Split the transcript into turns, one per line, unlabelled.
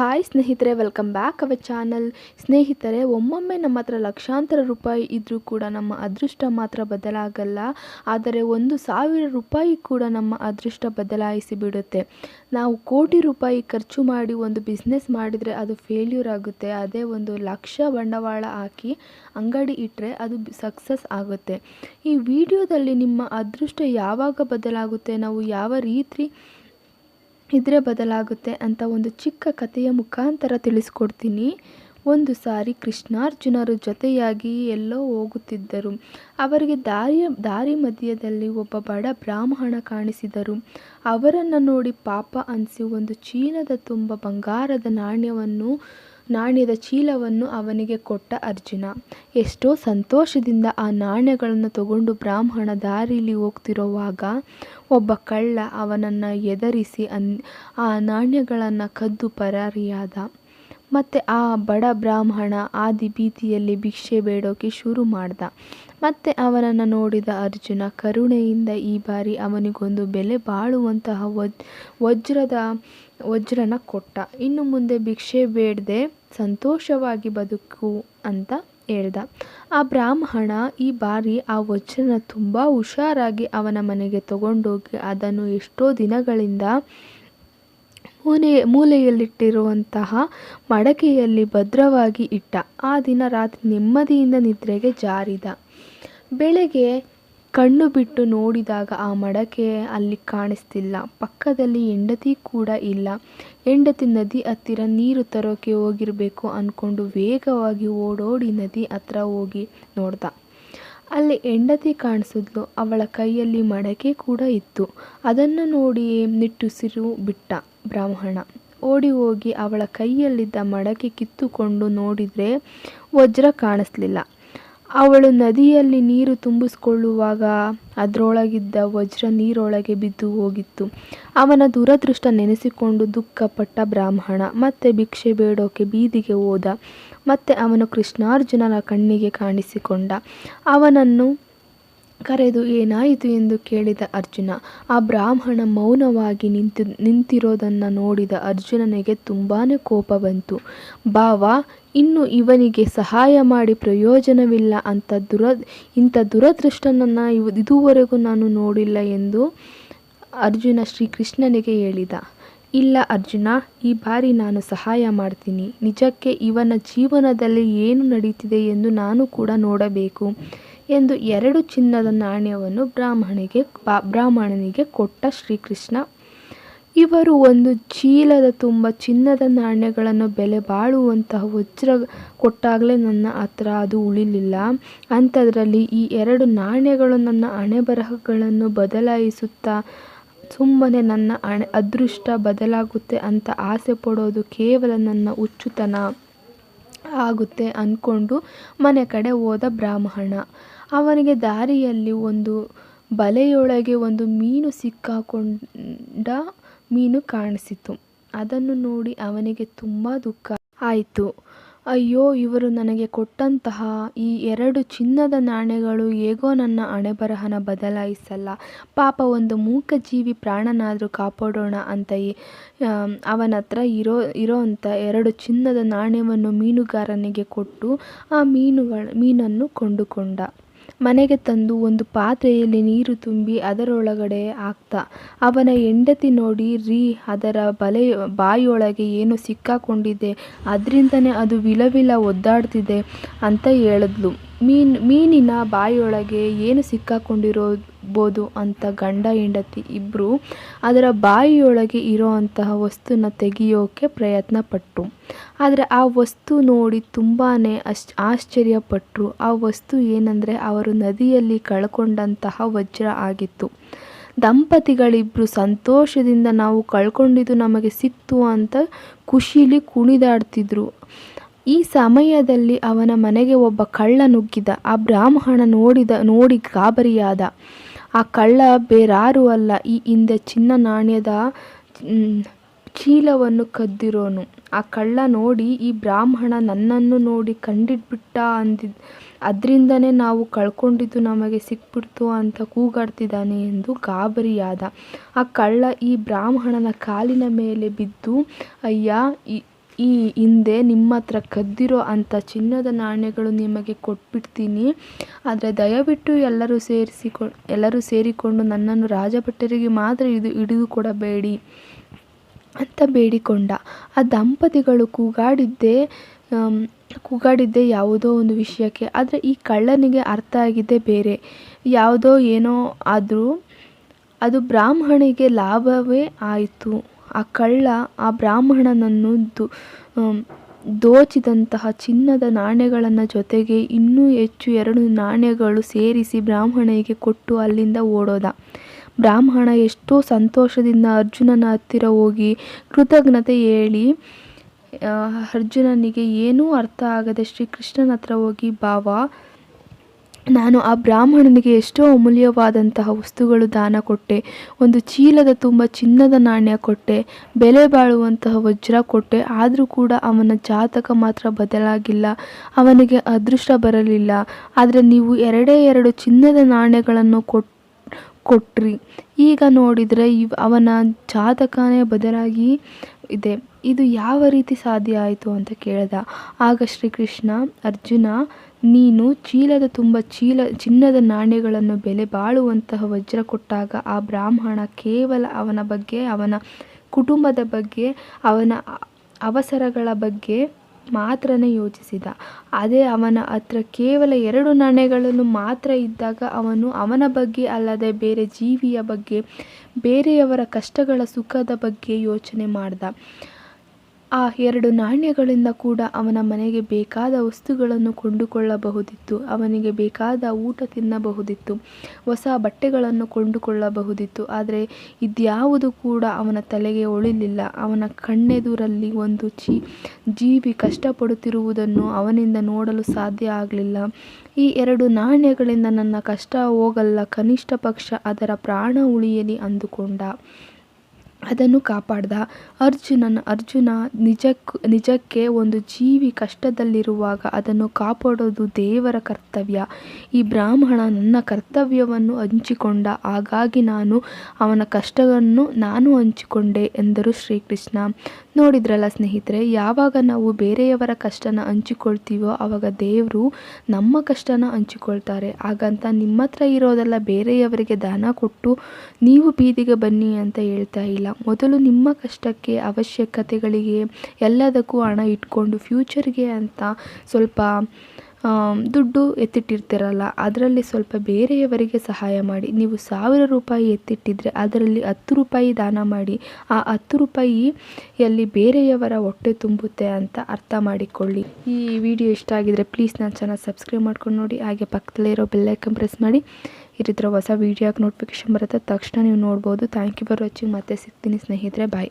Hi ಸ್ನೇಹಿತರೆ welcome back our channel ಸ್ನೇಹಿತರೆ, ಒಮ್ಮೊಮ್ಮೆ ನಮ್ಮ ಹತ್ರ ಲಕ್ಷಾಂತರ ರೂಪಾಯಿ ಇದ್ದರೂ ಕೂಡ ನಮ್ಮ ಅದೃಷ್ಟ ಮಾತ್ರ ಬದಲಾಗಲ್ಲ. ಆದರೆ ಒಂದು ಸಾವಿರ ರೂಪಾಯಿ ಕೂಡ ನಮ್ಮ ಅದೃಷ್ಟ ಬದಲಾಯಿಸಿ ಬಿಡುತ್ತೆ. ನಾವು ಕೋಟಿ ರೂಪಾಯಿ ಖರ್ಚು ಮಾಡಿ ಒಂದು ಬಿಸ್ನೆಸ್ ಮಾಡಿದರೆ ಅದು ಫೇಲ್ಯೂರ್ ಆಗುತ್ತೆ. ಅದೇ ಒಂದು ಲಕ್ಷ ಬಂಡವಾಳ ಹಾಕಿ ಅಂಗಡಿ ಇಟ್ಟರೆ ಅದು ಸಕ್ಸಸ್ ಆಗುತ್ತೆ. ಈ ವಿಡಿಯೋದಲ್ಲಿ ನಿಮ್ಮ ಅದೃಷ್ಟ ಯಾವಾಗ ಬದಲಾಗುತ್ತೆ? ನಾವು ಯಾವ ರೀತಿ ಇದ್ರೆ ಬದಲಾಗುತ್ತೆ ಅಂತ ಒಂದು ಚಿಕ್ಕ ಕಥೆಯ ಮುಖಾಂತರ ತಿಳಿಸ್ಕೊಡ್ತೀನಿ. ಒಂದು ಸಾರಿ ಕೃಷ್ಣಾರ್ಜುನರು ಜೊತೆಯಾಗಿ ಎಲ್ಲೋ ಹೋಗುತ್ತಿದ್ದರು. ಅವರಿಗೆ ದಾರಿಯ ದಾರಿ ಮಧ್ಯದಲ್ಲಿ ಒಬ್ಬ ಬಡ ಬ್ರಾಹ್ಮಣ ಕಾಣಿಸಿದರು. ಅವರನ್ನು ನೋಡಿ ಪಾಪ ಅನಿಸಿ ಒಂದು ಚೀನದ ತುಂಬ ಬಂಗಾರದ ನಾಣ್ಯವನ್ನು ನಾಣ್ಯದ ಚೀಲವನ್ನು ಅವನಿಗೆ ಕೊಟ್ಟ ಅರ್ಜುನ. ಎಷ್ಟೋ ಸಂತೋಷದಿಂದ ಆ ನಾಣ್ಯಗಳನ್ನು ತಗೊಂಡು ಬ್ರಾಹ್ಮಣ ದಾರಿಲಿ ಹೋಗ್ತಿರುವಾಗ ಒಬ್ಬ ಕಳ್ಳ ಅವನನ್ನು ಎದರಿಸಿ ಅನ್, ಆ ನಾಣ್ಯಗಳನ್ನು ಕದ್ದು ಪರಾರಿಯಾದ. ಮತ್ತು ಆ ಬಡ ಬ್ರಾಹ್ಮಣ ಆದಿ ಭೀತಿಯಲ್ಲಿ ಭಿಕ್ಷೆ ಬೇಡೋಕೆ ಶುರು ಮಾಡ್ದ. ಮತ್ತು ಅವನನ್ನು ನೋಡಿದ ಅರ್ಜುನ ಕರುಣೆಯಿಂದ ಈ ಬಾರಿ ಅವನಿಗೊಂದು ಬೆಲೆ ಬಾಳುವಂತಹ ವಜ್, ವಜ್ರದ, ವಜ್ರನ ಕೊಟ್ಟ. ಇನ್ನು ಮುಂದೆ ಭಿಕ್ಷೆ ಬೇಡದೆ ಸಂತೋಷವಾಗಿ ಬದುಕು ಅಂತ ಹೇಳ್ದ. ಆ ಬ್ರಾಹ್ಮಣ ಈ ಬಾರಿ ಆ ವಜ್ರನ ತುಂಬ ಹುಷಾರಾಗಿ ಅವನ ಮನೆಗೆ ತಗೊಂಡೋಗಿ ಅದನ್ನು ಎಷ್ಟೋ ದಿನಗಳಿಂದ ಮೂಲೆ ಮೂಲೆಯಲ್ಲಿಟ್ಟಿರುವಂತಹ ಮಡಕೆಯಲ್ಲಿ ಭದ್ರವಾಗಿ ಇಟ್ಟ. ಆ ದಿನ ರಾತ್ರಿ ನೆಮ್ಮದಿಯಿಂದ ನಿದ್ರೆಗೆ ಜಾರಿದ. ಬೆಳಗ್ಗೆ ಕಣ್ಣು ಬಿಟ್ಟು ನೋಡಿದಾಗ ಆ ಮಡಕೆ ಅಲ್ಲಿ ಕಾಣಿಸ್ತಿಲ್ಲ. ಪಕ್ಕದಲ್ಲಿ ಹೆಂಡತಿ ಕೂಡ ಇಲ್ಲ. ಹೆಂಡತಿ ನದಿ ಹತ್ತಿರ ನೀರು ತರೋಕೆ ಹೋಗಿರಬೇಕು ಅಂದ್ಕೊಂಡು ವೇಗವಾಗಿ ಓಡೋಡಿ ನದಿ ಹತ್ರ ಹೋಗಿ ನೋಡ್ದ. ಅಲ್ಲಿ ಹೆಂಡತಿ ಕಾಣಿಸಿದ್ಲು, ಅವಳ ಕೈಯಲ್ಲಿ ಮಡಕೆ ಕೂಡ ಇತ್ತು. ಅದನ್ನು ನೋಡಿ ನಿಟ್ಟುಸಿರು ಬಿಟ್ಟ ಬ್ರಾಹ್ಮಣ. ಓಡಿ ಹೋಗಿ ಅವಳ ಕೈಯಲ್ಲಿದ್ದ ಮಡಕೆ ಕಿತ್ತುಕೊಂಡು ನೋಡಿದರೆ ವಜ್ರ ಕಾಣಿಸ್ಲಿಲ್ಲ. ಅವಳು ನದಿಯಲ್ಲಿ ನೀರು ತುಂಬಿಸಿಕೊಳ್ಳುವಾಗ ಅದರೊಳಗಿದ್ದ ವಜ್ರ ನೀರೊಳಗೆ ಬಿದ್ದು ಹೋಗಿತ್ತು. ಅವನ ದುರದೃಷ್ಟ ನೆನೆಸಿಕೊಂಡು ದುಃಖಪಟ್ಟ ಬ್ರಾಹ್ಮಣ ಮತ್ತೆ ಭಿಕ್ಷೆ ಬೇಡೋಕೆ ಬೀದಿಗೆ ಹೋದ. ಮತ್ತೆ ಅವನು ಕೃಷ್ಣಾರ್ಜುನನ ಕಣ್ಣಿಗೆ ಕಾಣಿಸಿಕೊಂಡ. ಅವನನ್ನು ಕರೆದು, ಏನಾಯಿತು ಎಂದು ಕೇಳಿದ ಅರ್ಜುನ, ಆ ಬ್ರಾಹ್ಮಣ ಮೌನವಾಗಿ ನಿಂತು, ನಿಂತಿರೋದನ್ನು ನೋಡಿದ ಅರ್ಜುನನಿಗೆ ತುಂಬಾ ಕೋಪ ಬಂತು. ಬಾವ ಇನ್ನು ಇವನಿಗೆ ಸಹಾಯ ಮಾಡಿ ಪ್ರಯೋಜನವಿಲ್ಲ ಅಂತ ದುರ, ಇಂಥ ದುರದೃಷ್ಟನನ್ನು ಇವ್, ಇದುವರೆಗೂ ನಾನು ನೋಡಿಲ್ಲ ಎಂದು ಅರ್ಜುನ ಶ್ರೀಕೃಷ್ಣನಿಗೆ ಹೇಳಿದ. ಇಲ್ಲ ಅರ್ಜುನ, ಈ ಬಾರಿ ನಾನು ಸಹಾಯ ಮಾಡ್ತೀನಿ. ನಿಜಕ್ಕೆ ಇವನ ಜೀವನದಲ್ಲಿ ಏನು ನಡೀತಿದೆ ಎಂದು ನಾನು ಕೂಡ ನೋಡಬೇಕು ಎಂದು ಎರಡು ಚಿನ್ನದ ನಾಣ್ಯವನ್ನು ಬ್ರಾಹ್ಮಣಿಗೆ ಬ್ರಾಹ್ಮಣನಿಗೆ ಕೊಟ್ಟ ಶ್ರೀಕೃಷ್ಣ ಇವರು ಒಂದು ಚೀಲದ ತುಂಬ ಚಿನ್ನದ ನಾಣ್ಯಗಳನ್ನು ಬೆಲೆ ಬಾಳುವಂತಹ ವಜ್ರ ಕೊಟ್ಟಾಗಲೇ ನನ್ನ ಹತ್ರ ಅದು ಉಳಿಲಿಲ್ಲ. ಅಂಥದ್ರಲ್ಲಿ ಈ ಎರಡು ನಾಣ್ಯಗಳು ನನ್ನ ಹಣೆ ಬರಹಗಳನ್ನು ಬದಲಾಯಿಸುತ್ತಾ ಸುಮ್ಮನೆ ನನ್ನ ಅಣೆ ಅದೃಷ್ಟ ಬದಲಾಗುತ್ತೆ ಅಂತ ಆಸೆ ಪಡೋದು ಕೇವಲ ನನ್ನ ಹುಚ್ಚುತನ ಆಗುತ್ತೆ ಅಂದ್ಕೊಂಡು ಮನೆ ಕಡೆ ಹೋದ ಬ್ರಾಹ್ಮಣ. ಅವನಿಗೆ ದಾರಿಯಲ್ಲಿ ಒಂದು ಬಲೆಯೊಳಗೆ ಒಂದು ಮೀನು ಸಿಕ್ಕಾಕೊಂಡ ಮೀನು ಕಾಣಿಸಿತು. ಅದನ್ನು ನೋಡಿ ಅವನಿಗೆ ತುಂಬ ದುಃಖ ಆಯಿತು. ಅಯ್ಯೋ, ಇವರು ನನಗೆ ಕೊಟ್ಟಂತಹ ಈ ಎರಡು ಚಿನ್ನದ ನಾಣ್ಯಗಳು ಹೇಗೋ ನನ್ನ ಅಣೆಬರಹನ ಬದಲಾಯಿಸಲ್ಲ. ಪಾಪ ಒಂದು ಮೂಕ ಜೀವಿ ಪ್ರಾಣನಾದರೂ ಕಾಪಾಡೋಣ ಅಂತ ಅವನ ಹತ್ರ ಇರೋ ಇರೋ ಅಂಥ ಎರಡು ಚಿನ್ನದ ನಾಣ್ಯವನ್ನು ಮೀನುಗಾರನಿಗೆ ಕೊಟ್ಟು ಆ ಮೀನುಗಳ, ಮೀನನ್ನು ಕೊಂಡುಕೊಂಡ. ಮನೆಗೆ ತಂದು ಒಂದು ಪಾತ್ರೆಯಲ್ಲಿ ನೀರು ತುಂಬಿ ಅದರೊಳಗಡೆ ಹಾಕ್ತ. ಅವನ ಹೆಂಡತಿ ನೋಡಿ, ರೀ, ಅದರ ಬಲೆ, ಬಾಯಿಯೊಳಗೆ ಏನು ಸಿಕ್ಕಾಕೊಂಡಿದೆ. ಅದರಿಂದನೇ ಅದು ವಿಲವಿಲ ಒದ್ದಾಡ್ತಿದೆ ಅಂತ ಹೇಳಿದ್ಲು. ಮೀನು, ಮೀನಿನ ಬಾಯಿಯೊಳಗೆ ಏನು ಸಿಕ್ಕಾಕೊಂಡಿರೋಬೋದು ಅಂತ ಗಂಡ ಹೆಂಡತಿ ಇಬ್ಬರು ಅದರ ಬಾಯಿಯೊಳಗೆ ಇರೋ ಅಂತಹ ವಸ್ತುನ ತೆಗೆಯೋಕೆ ಪ್ರಯತ್ನ ಪಟ್ಟರು ಆದರೆ ಆ ವಸ್ತು ನೋಡಿ ತುಂಬಾ ಅಶ್ ಆಶ್ಚರ್ಯಪಟ್ಟರು ಆ ವಸ್ತು ಏನಂದರೆ ಅವರು ನದಿಯಲ್ಲಿ ಕಳ್ಕೊಂಡಂತಹ ವಜ್ರ ಆಗಿತ್ತು. ದಂಪತಿಗಳಿಬ್ಬರು ಸಂತೋಷದಿಂದ ನಾವು ಕಳ್ಕೊಂಡಿದ್ದು ನಮಗೆ ಸಿಕ್ತು ಅಂತ ಖುಷೀಲಿ ಕುಣಿದಾಡ್ತಿದ್ರು. ಈ ಸಮಯದಲ್ಲಿ ಅವನ ಮನೆಗೆ ಒಬ್ಬ ಕಳ್ಳ ನುಗ್ಗಿದ ಆ ಬ್ರಾಹ್ಮಣ ನೋಡಿದ, ನೋಡಿ ಗಾಬರಿಯಾದ. ಆ ಕಳ್ಳ ಬೇರಾರು ಅಲ್ಲ, ಈ ಹಿಂದೆ ಚಿನ್ನ ನಾಣ್ಯದ ಚೀಲವನ್ನು ಕದ್ದಿರೋನು. ಆ ಕಳ್ಳ ನೋಡಿ, ಈ ಬ್ರಾಹ್ಮಣ ನನ್ನನ್ನು ನೋಡಿ ಕಂಡಿಟ್ಬಿಟ್ಟ ಅಂದಿದ್ ಅದರಿಂದನೇ ನಾವು ಕಳ್ಕೊಂಡಿದ್ದು ನಮಗೆ ಸಿಕ್ಬಿಡ್ತು ಅಂತ ಕೂಗಾಡ್ತಿದ್ದಾನೆ ಎಂದು ಗಾಬರಿಯಾದ. ಆ ಕಳ್ಳ ಈ ಬ್ರಾಹ್ಮಣನ ಕಾಲಿನ ಮೇಲೆ ಬಿದ್ದು, ಅಯ್ಯ, ಈ ಹಿಂದೆ ನಿಮ್ಮ ಹತ್ರ ಕದ್ದಿರೋ ಅಂಥ ಚಿನ್ನದ ನಾಣ್ಯಗಳು ನಿಮಗೆ ಕೊಟ್ಬಿಡ್ತೀನಿ. ಆದರೆ ದಯವಿಟ್ಟು ಎಲ್ಲರೂ ಸೇರಿಸಿಕೊ, ಎಲ್ಲರೂ ಸೇರಿಕೊಂಡು ನನ್ನನ್ನು ರಾಜಭಟ್ಟರಿಗೆ ಮಾತ್ರ ಇದು ಹಿಡಿದುಕೊಡಬೇಡಿ ಅಂತ ಬೇಡಿಕೊಂಡ. ಆ ದಂಪತಿಗಳು ಕೂಗಾಡಿದ್ದೆ ಕೂಗಾಡಿದ್ದೆ ಯಾವುದೋ ಒಂದು ವಿಷಯಕ್ಕೆ. ಆದರೆ ಈ ಕಳ್ಳನಿಗೆ ಅರ್ಥ ಆಗಿದ್ದೇ ಬೇರೆ. ಯಾವುದೋ ಏನೋ ಆದರೂ ಅದು ಬ್ರಾಹ್ಮಣಿಗೆ ಲಾಭವೇ ಆಯಿತು. ಆ ಕಳ್ಳ ಆ ಬ್ರಾಹ್ಮಣನನ್ನು ದೋಚಿದಂತಹ ಚಿನ್ನದ ನಾಣ್ಯಗಳನ್ನು ಜೊತೆಗೆ ಇನ್ನೂ ಹೆಚ್ಚು ಎರಡು ನಾಣ್ಯಗಳು ಸೇರಿಸಿ ಬ್ರಾಹ್ಮಣನಿಗೆ ಕೊಟ್ಟು ಅಲ್ಲಿಂದ ಓಡೋದ. ಬ್ರಾಹ್ಮಣ ಎಷ್ಟೋ ಸಂತೋಷದಿಂದ ಅರ್ಜುನನ ಹತ್ತಿರ ಹೋಗಿ ಕೃತಜ್ಞತೆ ಹೇಳಿ ಅರ್ಜುನನಿಗೆ ಏನೂ ಅರ್ಥ ಆಗದೆ ಶ್ರೀಕೃಷ್ಣನ ಹತ್ರ ಹೋಗಿ ಭಾವ ನಾನು ಆ ಬ್ರಾಹ್ಮಣನಿಗೆ ಎಷ್ಟೋ ಅಮೂಲ್ಯವಾದಂತಹ ವಸ್ತುಗಳು ದಾನ ಕೊಟ್ಟೆ, ಒಂದು ಚೀಲದ ತುಂಬ ಚಿನ್ನದ ನಾಣ್ಯ ಕೊಟ್ಟೆ, ಬೆಲೆ ಬಾಳುವಂತಹ ವಜ್ರ ಕೊಟ್ಟೆ, ಆದರೂ ಕೂಡ ಅವನ ಜಾತಕ ಮಾತ್ರ ಬದಲಾಗಿಲ್ಲ, ಅವನಿಗೆ ಅದೃಷ್ಟ ಬರಲಿಲ್ಲ. ಆದರೆ ನೀವು ಎರಡೇ ಎರಡು ಚಿನ್ನದ ನಾಣ್ಯಗಳನ್ನು ಕೊಟ್ಟು ಕೊಟ್ರಿ. ಈಗ ನೋಡಿದರೆ ಇವ್, ಅವನ ಜಾತಕನೇ ಬದಲಾಗಿ ಇದೆ. ಇದು ಯಾವ ರೀತಿ ಸಾಧ್ಯ ಆಯಿತು ಅಂತ ಕೇಳಿದ. ಆಗ ಶ್ರೀಕೃಷ್ಣ, ಅರ್ಜುನ ನೀನು ಚೀಲದ ತುಂಬ ಚೀಲ, ಚಿನ್ನದ ನಾಣ್ಯಗಳನ್ನು ಬೆಲೆ ಬಾಳುವಂತಹ ವಜ್ರ ಕೊಟ್ಟಾಗ ಆ ಬ್ರಾಹ್ಮಣ ಕೇವಲ ಅವನ ಬಗ್ಗೆ, ಅವನ ಕುಟುಂಬದ ಬಗ್ಗೆ, ಅವನ ಅವಸರಗಳ ಬಗ್ಗೆ ಮಾತ್ರನೇ ಯೋಚಿಸಿದ. ಅದೇ ಅವನ ಹತ್ರ ಕೇವಲ ಎರಡು ನಾಣ್ಯಗಳನ್ನು ಮಾತ್ರ ಇದ್ದಾಗ ಅವನು ಅವನ ಬಗ್ಗೆ ಅಲ್ಲದೆ ಬೇರೆ ಜೀವಿಯ ಬಗ್ಗೆ, ಬೇರೆಯವರ ಕಷ್ಟಗಳ ಸುಖದ ಬಗ್ಗೆ ಯೋಚನೆ ಮಾಡ್ದ. ಆ ಎರಡು ನಾಣ್ಯಗಳಿಂದ ಕೂಡ ಅವನ ಮನೆಗೆ ಬೇಕಾದ ವಸ್ತುಗಳನ್ನು ಕೊಂಡುಕೊಳ್ಳಬಹುದಿತ್ತು. ಅವನಿಗೆ ಬೇಕಾದ ಊಟ ತಿನ್ನಬಹುದಿತ್ತು. ಹೊಸ ಬಟ್ಟೆಗಳನ್ನು ಕೊಂಡುಕೊಳ್ಳಬಹುದಿತ್ತು. ಆದರೆ ಇದ್ಯಾವುದು ಕೂಡ ಅವನ ತಲೆಗೆ ಉಳಿಲಿಲ್ಲ ಅವನ ಕಣ್ಣೆದುರಲ್ಲಿ ಒಂದು ಚಿ ಜೀವಿ ಕಷ್ಟಪಡುತ್ತಿರುವುದನ್ನು ಅವನಿಂದ ನೋಡಲು ಸಾಧ್ಯ ಆಗಲಿಲ್ಲ. ಈ ಎರಡು ನಾಣ್ಯಗಳಿಂದ ನನ್ನ ಕಷ್ಟ ಹೋಗಲ್ಲ. ಕನಿಷ್ಠ ಪಕ್ಷ ಅದರ ಪ್ರಾಣ ಉಳಿಯಲಿ ಅಂದುಕೊಂಡ. ಅದನ್ನು ಕಾಪಾಡ್ದ. ಅರ್ಜುನನ, ಅರ್ಜುನ ನಿಜಕ್ಕೂ, ನಿಜಕ್ಕೆ ಒಂದು ಜೀವಿ ಕಷ್ಟದಲ್ಲಿರುವಾಗ ಅದನ್ನು ಕಾಪಾಡೋದು ದೇವರ ಕರ್ತವ್ಯ. ಈ ಬ್ರಾಹ್ಮಣ ನನ್ನ ಕರ್ತವ್ಯವನ್ನು ಹಂಚಿಕೊಂಡ, ಹಾಗಾಗಿ ನಾನು ಅವನ ಕಷ್ಟವನ್ನು ನಾನು ಹಂಚಿಕೊಂಡೆ ಎಂದರು ಶ್ರೀಕೃಷ್ಣ. ನೋಡಿದ್ರಲ್ಲ ಸ್ನೇಹಿತರೆ, ಯಾವಾಗ ನಾವು ಬೇರೆಯವರ ಕಷ್ಟನ ಹಂಚಿಕೊಳ್ತೀವೋ ಆವಾಗ ದೇವರು ನಮ್ಮ ಕಷ್ಟನ ಹಂಚಿಕೊಳ್ತಾರೆ. ಹಾಗಂತ ನಿಮ್ಮ ಹತ್ರ ಇರೋದೆಲ್ಲ ಬೇರೆಯವರಿಗೆ ದಾನ ಕೊಟ್ಟು ನೀವು ಬೀದಿಗೆ ಬನ್ನಿ ಅಂತ ಹೇಳ್ತಾ ಇಲ್ಲ. ಮೊದಲು ನಿಮ್ಮ ಕಷ್ಟಕ್ಕೆ, ಅವಶ್ಯಕತೆಗಳಿಗೆ ಎಲ್ಲದಕ್ಕೂ ಹಣ ಇಟ್ಕೊಂಡು ಫ್ಯೂಚರ್ಗೆ ಅಂತ ಸ್ವಲ್ಪ ದುಡ್ಡು ಎತ್ತಿಟ್ಟಿರ್ತೀರಲ್ಲ, ಅದರಲ್ಲಿ ಸ್ವಲ್ಪ ಬೇರೆಯವರಿಗೆ ಸಹಾಯ ಮಾಡಿ. ನೀವು ಸಾವಿರ ರೂಪಾಯಿ ಎತ್ತಿಟ್ಟಿದ್ರೆ ಅದರಲ್ಲಿ ಹತ್ತು ರೂಪಾಯಿ ದಾನ ಮಾಡಿ. ಆ ಹತ್ತು ರೂಪಾಯಿಯಲ್ಲಿ ಬೇರೆಯವರ ಹೊಟ್ಟೆ ತುಂಬುತ್ತೆ ಅಂತ ಅರ್ಥ ಮಾಡಿಕೊಳ್ಳಿ. ಈ ವಿಡಿಯೋ ಇಷ್ಟ ಆಗಿದ್ರೆ ಪ್ಲೀಸ್ ನನ್ನ ಚೆನ್ನಾಗಿ ಸಬ್ಸ್ಕ್ರೈಬ್ ಮಾಡ್ಕೊಂಡು ನೋಡಿ. ಹಾಗೆ ಪಕ್ಕದಲ್ಲೇ ಇರೋ ಬೆಲ್ಲೈಕನ್ ಪ್ರೆಸ್ ಮಾಡಿ. ಈ ರೀತಿ ಹೊಸ ವೀಡಿಯೋಗೆ ನೋಟಿಫಿಕೇಶನ್ ಬರುತ್ತೆ. ತಕ್ಷಣ ನೀವು ನೋಡ್ಬೋದು. ಥ್ಯಾಂಕ್ ಯು ಫಾರ್ ವಾಚಿಂಗ್ ಮತ್ತೆ ಸಿಗ್ತೀನಿ ಸ್ನೇಹಿತರೆ. ಬಾಯ್